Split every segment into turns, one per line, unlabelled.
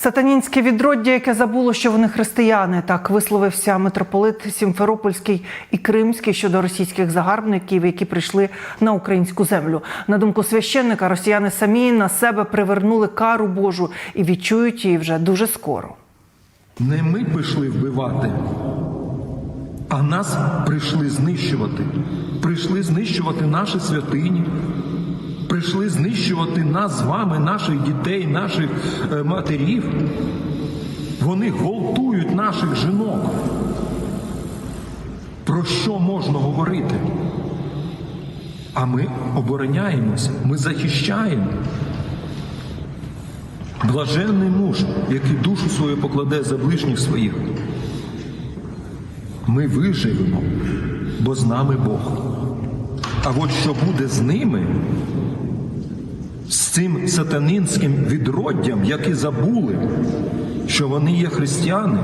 Сатанінське відроддя, яке забуло, що вони християни, так висловився митрополит Сімферопольський і Кримський щодо російських загарбників, які прийшли на українську землю. На думку священника, росіяни самі на себе привернули кару Божу і відчують її вже дуже скоро.
Не ми пішли вбивати, а нас прийшли знищувати. Прийшли знищувати наші святині, прийшли знищувати нас з вами, наших дітей, наших е, матерів. Вони гвалтують наших жінок. Про що можна говорити? А ми обороняємося, ми захищаємо. Блаженний муж, який душу свою покладе за ближніх своїх. Ми виживемо, бо з нами Бог. А от що буде з ними, цим сатанинським відроддям, які забули, що вони є християни,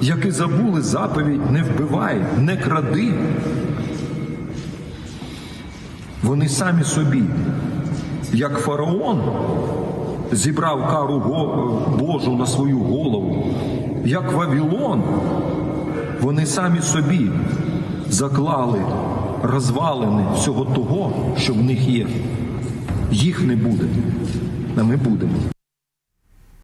які забули заповідь не вбивай, не кради. Вони самі собі, як фараон, зібрав кару Божу на свою голову, як Вавилон, вони самі собі заклали розвалини всього того, що в них є. Їх не буде, а ми будемо.